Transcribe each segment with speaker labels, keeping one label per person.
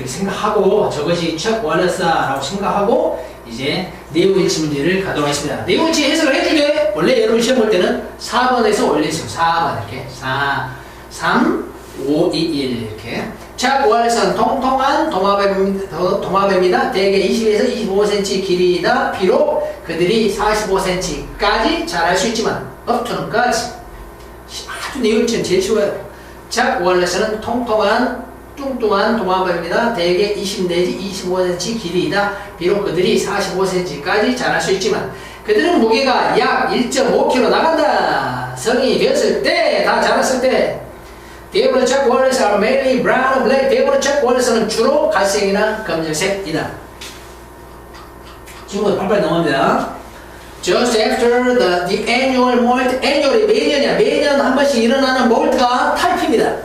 Speaker 1: 이렇게 생각하고 저것이 척 월러스라고 생각하고 이제 내용일치 문제를 가도록 하겠습니다. 내용일치 해석을 해줄 때 원래 여러분 시험 볼 때는 4번에서 원래 있어요. 4번 이렇게 4, 3, 5, 2, 1 이렇게 척 월러스는 통통한 도마뱀입니다. 도- 도마뱀이다. 대개 20에서 25cm 길이다. 비록 그들이 45cm까지 자랄 수 있지만 업투는까지 아주 내용일치는 제일 쉬워요. 작 월레스는 통통한 뚱뚱한 도마뱀입니다. 대개 20 내지 25cm 길이이다. 비록 그들이 45cm까지 자랄 수 있지만 그들은 무게가 약 1.5kg 나간다. 성인이 되었을 때, 다 자랐을 때 대부분 작 월레스 are mainly brown and black. 대부분 작 월레스는 주로 갈색이나 검정색이다. 지금부터 빨리빨리 넘어갑니다. Just after the, the annual molt, annually 매년이야. 매년 한 번씩 일어나는 몰트가 탈피입니다.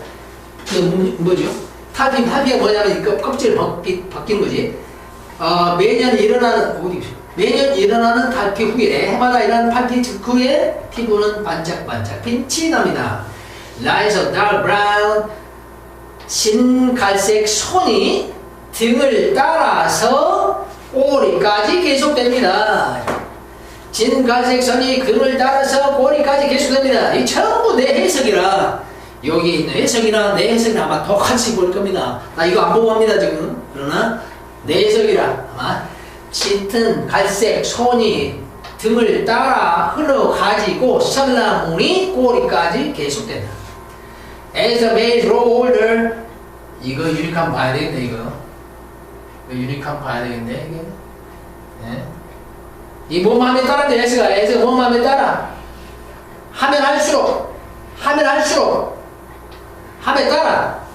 Speaker 1: 그 뭐, 뭐죠? 탈피, 탈피가 뭐냐면 이 껍- 껍질 벗기, 벗기는 거지. 어, 매년 일어나는, 어디, 매년 일어나는 탈피 후에, 해마다 일어나는 탈피 직후에 피부는 반짝반짝 빛이 납니다. Of dark brown, 진갈색 손이 등을 따라서 꼬리까지 계속됩니다. 진갈색 선이 등을 따라서 꼬리까지 계속됩니다. 이 전부 내 해석이라 여기 있는 해석이나 내 해석이 아마 똑같이 볼 겁니다. 나 이거 안 보고 합니다 지금. 그러나 내 해석이라 아마 짙은 갈색 손이 등을 따라 흘러가지고 설나문이 꼬리까지 계속된다. As the males grow older 이거 유니칸 봐야 되겠네 이거. 이거 유니칸 봐야 되겠네 이게. 네. 이몸 마음에 따라 예스가 예스 몸 마음에 따라 하면 할수록 하면 할수록 함에 따라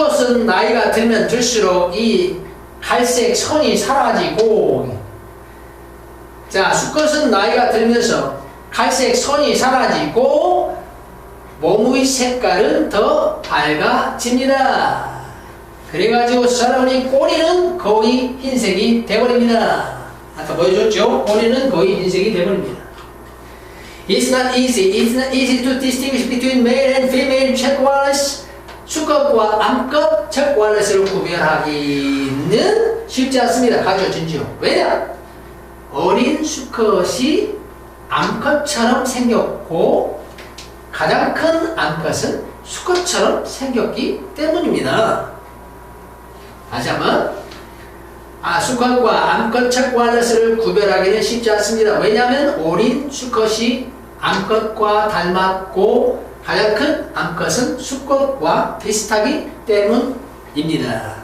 Speaker 1: 수컷은 나이가 들면 들수록 이 갈색 선이 사라지고 자 수컷은 나이가 들면서 갈색 선이 사라지고 몸의 색깔은 더 밝아집니다. 그래가지고 사람의 꼬리는 거의 흰색이 돼버립니다. 아까 보여줬죠? 꼬리는 거의 흰색이 돼버립니다. It's not easy. It's not easy to distinguish between male and female wallace. 수컷과 암컷 check wallace를 구별하기는 쉽지 않습니다. 가져진지요. 왜냐? 어린 수컷이 암컷처럼 생겼고 가장 큰 암컷은 수컷처럼 생겼기 때문입니다. 다시 한번 아, 수컷과 암컷 척와너스를 구별하기는 쉽지 않습니다. 왜냐하면 어린 수컷이 암컷과 닮았고 가장 큰 암컷은 수컷과 비슷하기 때문입니다.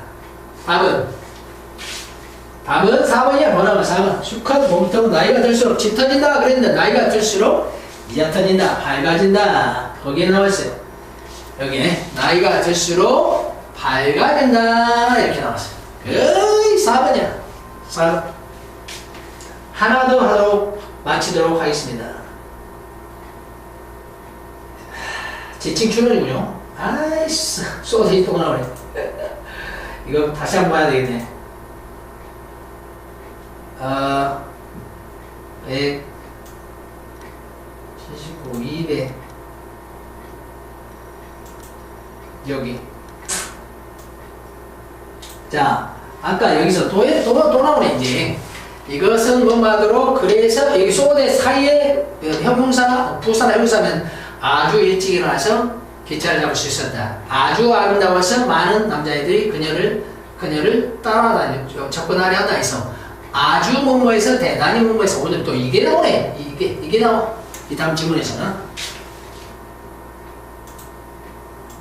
Speaker 1: 답은 답은 4번이야. 번호가 4번. 수컷 몸통 나이가 들수록 짙어진다 그랬는데 나이가 들수록 얕아진다, 밝아진다. 거기에 나왔어요. 여기에 나이가 들수록 밝아진다 이렇게 나왔어요. 거의 4번이야. 4번. 하나 더 하도록 마치도록 하겠습니다. 지칭 출연이군요. 아이씨, 소세지 또 나오네. 이거 다시 한번 봐야 되겠네. 아, 100, 79, 200. 여기. 자, 아까 여기서 또, 또, 또 나오네, 이제. 이것은 뭐마도로 그래서 여기 소대 사이에 형용사, 부사나 형용사면 아주 일찍 일어나서 기차를 잡을 수 있었다. 아주 아름다워서 많은 남자애들이 그녀를, 그녀를 따라다녔죠. 접근하려 하다 해서 아주 뭐뭐해서 대단히 뭐뭐해서 오늘 또 이게 나오네. 이게, 이게 나와. 이 다음 질문에서는.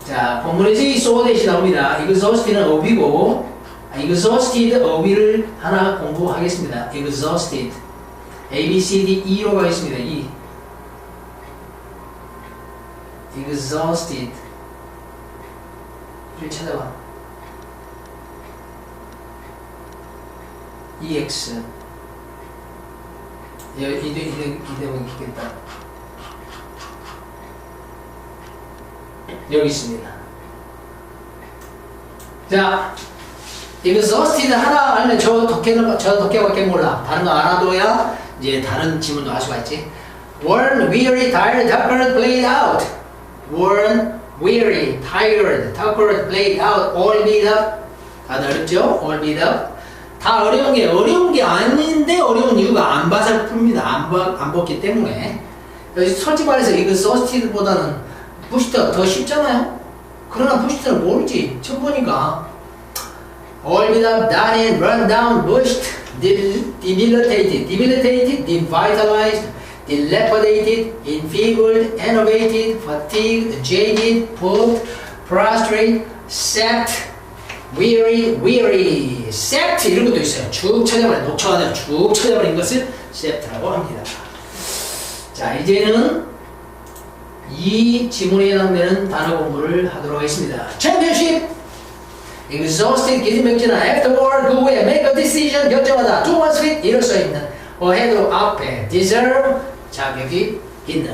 Speaker 1: 자, 본문에서 이 소대시 나옵니다. exhausted는 어비고, exhausted 어휘를 하나 공부하겠습니다. exhausted. A, B, C, D, E로 가겠습니다. E. exhausted. 를 찾아봐. EX. 여, 이대, 이대, 이대면 기겠다. 여기 있습니다. 자, exhausted 하나 알면 저 덕계는 저 덕계밖에 몰라. 다른 거 알아둬야 이제 다른 지문도 알 수가 있지. worn, weary, tired, tuckered, played out. Worn, weary, tired, tuckered, played out, all beat up. 다들 어렵죠? all beat up. 다 어려운 게 어려운 게 아닌데 어려운 이유가 안 봐서 풉니다. 안, 봐, 안 봤기 때문에. 솔직히 말해서 이거 서스티드보다는 부시트가 더 쉽잖아요? 그러나 부시트를 모르지. 처음 보니까. all beat up, done in, run down, pushed, debilitated, debilitated, devitalized, dilapidated, enfeebled, enervated, fatigued, jaded, pulled, prostrate, sapped, weary, weary, sapped 이런 것도 있어요. 쭉 찾아버린, 녹초하다 쭉 찾아버린 것을 sapped라고 합니다. 자, 이제는 이 지문에 해당되는 단어 공부를 하도록 하겠습니다. 챔피언십! exhausted 기지맥진한 afterward 그 후에 make a decision 결정하다 do what's fit 이럴 수 있는 ahead로 앞에 deserve 자격이 있는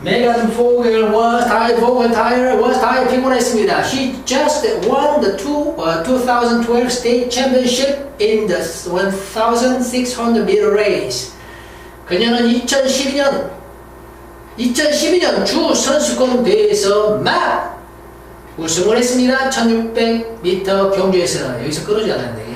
Speaker 1: 메간 포겔 was tired, 포겔 tired, was tired 피곤했습니다. She just won the two, uh, 2012 state championship in the 1,600 meter race. 그녀는 2012년 2012년 주 선수권 대회에서 막 우승을 했습니다. 1600m 경주에서 여기서 끊어지 않았는데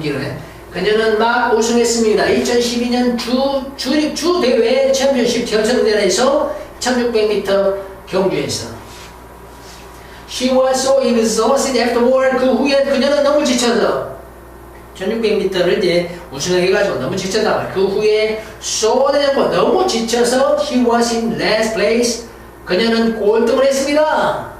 Speaker 1: 길어요. 그녀는 막 우승했습니다. 2012년 주, 주, 주 대회 챔피언십 결승대회에서 1600m 경주에서 She was so exhausted afterward. 그 후에 그녀는 너무 지쳐서 1600m를 이제 우승을 해가지고 너무 지쳤다. 그 후에 쏘내고 너무 지쳐서 she was in last place. 그녀는 꼴등을 했습니다.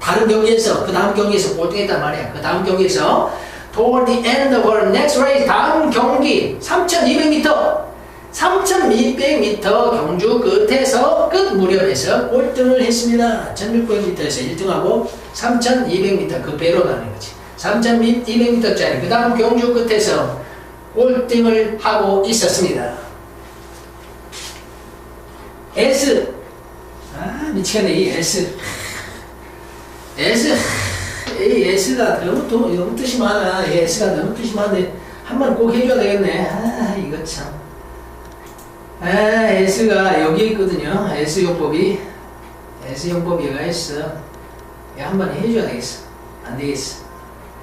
Speaker 1: 다른 경기에서 그 다음 경기에서 꼴등했단 말이야. 그 다음 경기에서 toward the end of her next race 다음 경기 3200m 3200m 경주 끝에서 끝 무렵에서 꼴등을 했습니다. 1600m에서 1등하고 3200m 그 배로 가는 거지. 3200m짜리 그 다음 경주 끝에서 꼴등을 하고 있었습니다. S 아 미치겠네 이 S S 이 S가 너무 또 너무 뜻이 많아. 이 S가 너무 뜻이 많은데 한 번 꼭 해줘야 되겠네. 아 이거 참. 아, S가 여기 있거든요. S 용법이. S 용법이 여기가 있어. 한 번 해줘야 되겠어. 안 되겠어.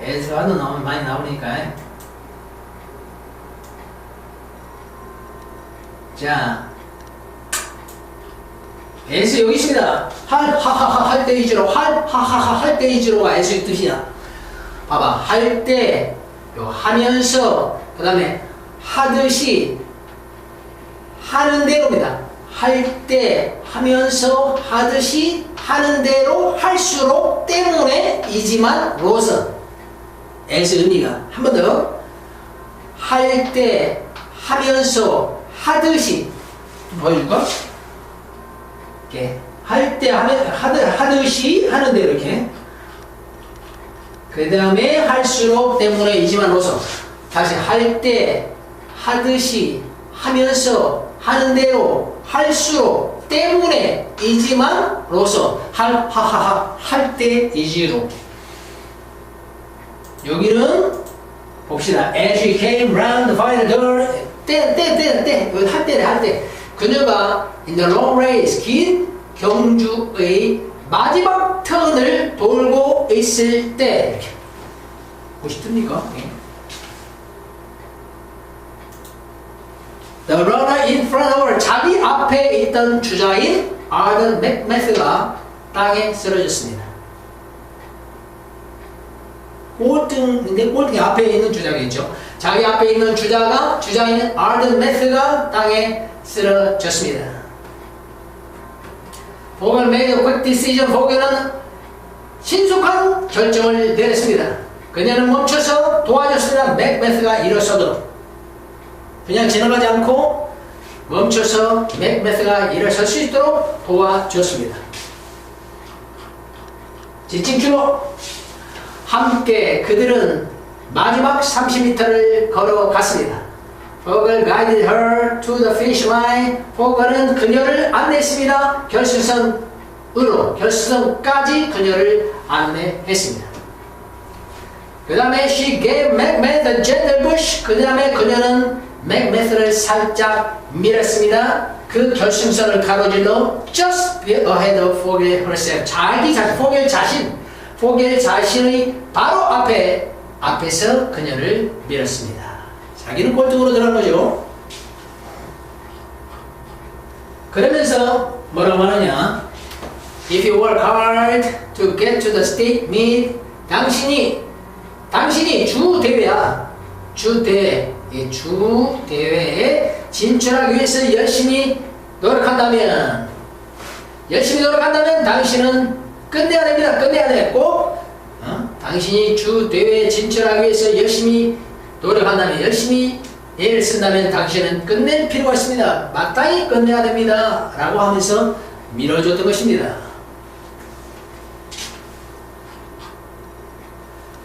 Speaker 1: S가 도 나오면 많이 나오니까. 자 S 여기 있습니다. 할, 하하하 할 때 이지로 할, 하하하 할 때 이지로가 S의 뜻이야. 봐봐. 할 때, 요 하면서, 그 다음에 하듯이 하는 대로입니다. 할 때, 하면서, 하듯이 하는 대로 할수록 때문에 이지만 로서. S 의미가. 한 번 더. 할 때, 하면서, 하듯이. 보여줄까? 이렇게 할 때 하듯이 하는 대로 이렇게. 그 다음에 할수록 때문에 이지만 로서 다시 할 때 하듯이 하면서 하는 대로 할수록 때문에 이지만 로서 할 하하하 할 때 이지로. 여기는 봅시다. As she came round the final door. 때 때 때 때할 때래 할때. 그녀가 in the long race 긴 경주의 마지막 턴을 돌고 있을 때 뜹니까? 네. The runner in front of 자기 앞에 있던 주자인 아든 맥메스가 땅에 쓰러졌습니다. 꼴등인데 꼴등이 앞에 있는 주자겠죠. 자기 앞에 있는 주자가 주자인 아든 메스가 땅에 쓰러졌습니다. A quick decision. 보건은 신속한 결정을 내렸습니다. 그녀는 멈춰서 도와줬습니다. 맥베스가 일어서도록. 그냥 지나가지 않고 멈춰서 맥베스가 일어설 수 있도록 도와줬습니다. 지칭주로 함께 그들은 마지막 30m를 걸어갔습니다. 포글 guided her to the finish line. 포글은 그녀를 안내했습니다. 결승선으로 결승선까지 그녀를 안내했습니다. 그 다음에 she gave McMahon the gentle push. 그 다음에 그녀는 맥메스를 살짝 밀었습니다. 그 결승선을 가로질러 just ahead of 포겔 herself. 자기 자 포겔 자신, 포겔 자신의 바로 앞에 앞에서 그녀를 밀었습니다. 자기는 꼴등으로 들어간 거죠. 그러면서 뭐라고 하느냐? If you work hard to get to the state meet, 당신이 당신이 주 대회야. 주 대회, 이주 대회에 진출하기 위해서 열심히 노력한다면, 열심히 노력한다면 당신은 끝내야 됩니다. 끝내야 돼. 꼭 어? 당신이 주 대회에 진출하기 위해서 열심히 노력한다면, 열심히 애를 쓴다면 당신은 끝낼 필요가 있습니다. 마땅히 끝내야 됩니다. 라고 하면서 밀어줬던 것입니다.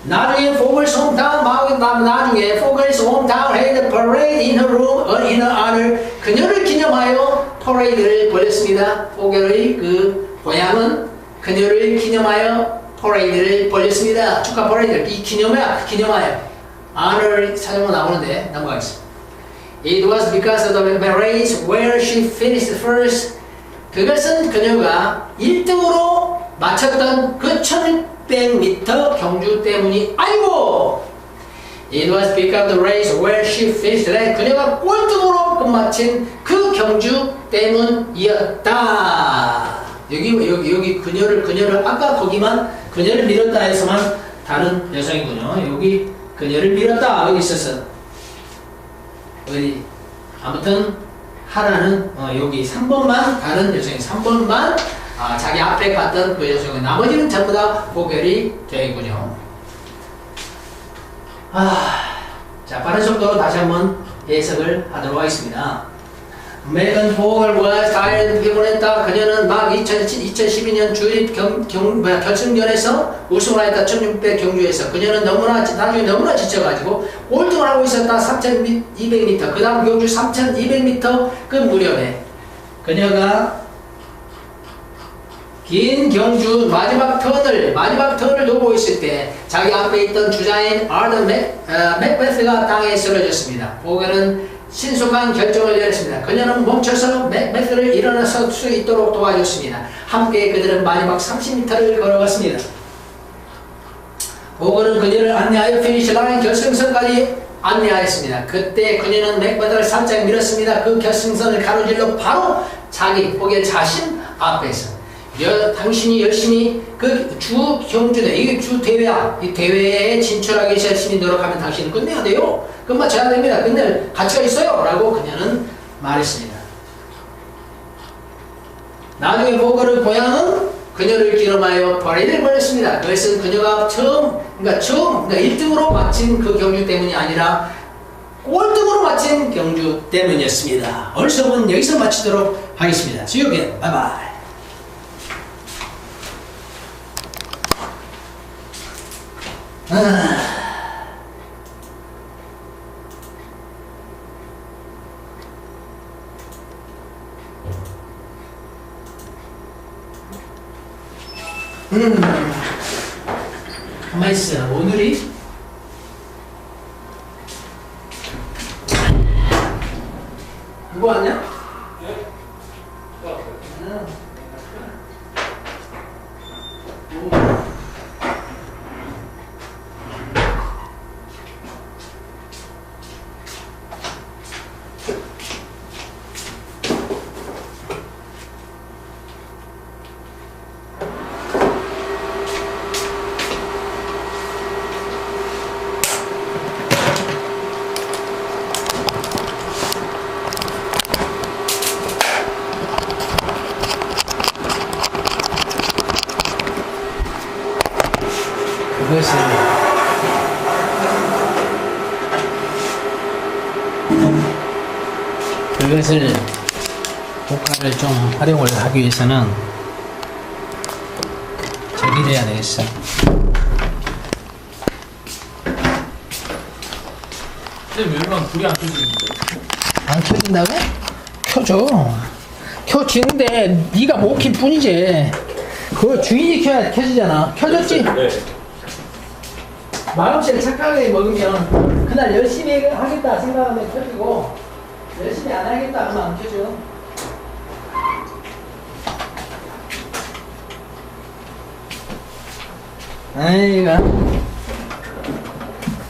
Speaker 1: 나중에 홈타운 마을 나중에 포글스 홈타운 헤드 퍼레이드 in her room in her honor 그녀를 기념하여 퍼레이드를 벌였습니다. 포겔의 그 고향은 그녀를 기념하여 퍼레이드를 벌였습니다. 축하 퍼레이드 이 기념이야 기념하여 honor 사용으로 나오는데 넘어가겠습니다. It was because of the race where she finished first. 그것은 그녀가 1등으로 마쳤던 그 1600m 경주 때문이 아니고 It was because of the race where she finished that. 그녀가 꼴등으로 끝마친 그 경주 때문이었다. 여기 여기 여기 그녀를 그녀를 아까 거기만 그녀를 밀었다 해서만 다른 여성이군요. 여기 그녀를 밀었다 여기 있었어. 어디 아무튼 하나는 어, 여기 3번만 다른 여성이 3번만 아, 자기 앞에 갔던 그 여성이 나머지는 전부 다 고결이 되군요. 아, 자 빠른 속도로 다시 한번 해석을 하도록 하겠습니다. 메건 포걸 was tired 피곤했다. 그녀는 막 2012년 주립 경, 경, 뭐야, 결승전에서 우승을 했다. 1600 경주에서. 그녀는 너무나, 나중에 너무나 지쳐가지고 꼴등을 하고 있었다. 3200m. 그 다음 경주 3200m 그 무렵에 그녀가 긴 경주 마지막 턴을 마지막 턴을 도고 있을 때 자기 앞에 있던 주자인 아더 맥, 어, 맥베스가 땅에 쓰러졌습니다. 보거는 신속한 결정을 내렸습니다. 그녀는 멈춰서 맥베스를 일어나서 수 있도록 도와줬습니다. 함께 그들은 마지막 30m를 걸어갔습니다. 보거는 그녀를 안내하여 피니시 라인 결승선까지 안내하였습니다. 그때 그녀는 맥베스를 살짝 밀었습니다. 그 결승선을 가로질러 바로 자기 보게 자신 앞에서 여, 당신이 열심히 그 주 경주대 이게 주 대회야. 이 대회에 진출하기 위해서 열심히 노력하면 당신은 끝내야 돼요. 끝마 쳐야 됩니다. 끝낼 가치가 있어요. 라고 그녀는 말했습니다. 나중에 보거를 고향은 그녀를 기름하여 벌이를 벌였습니다. 그것은 그녀가 처음 그러니까 처음 그러니까 1등으로 마친 그 경주 때문이 아니라 꼴등으로 마친 경주 때문이었습니다. 수업은 여기서 마치도록 하겠습니다. bye. 아. 음, 가만히 있어. 오늘이 누구 왔냐? 응. 오. 그것을 그것을 효과를 좀 활용을 하기 위해서는 저기 돼야 되겠어.
Speaker 2: 선생님 왜 불이 안 켜지는데?
Speaker 1: 안 켜진다고? 켜줘. 켜지는데 네가 못킬 뿐이지. 그거 주인이 켜야 켜지잖아. 켜졌지?
Speaker 2: 네.
Speaker 1: 마음씨를 착하게 먹으면 그날 열심히 하겠다 생각하면 켜지고 열심히 안 하겠다 하면 안 켜져. 아이가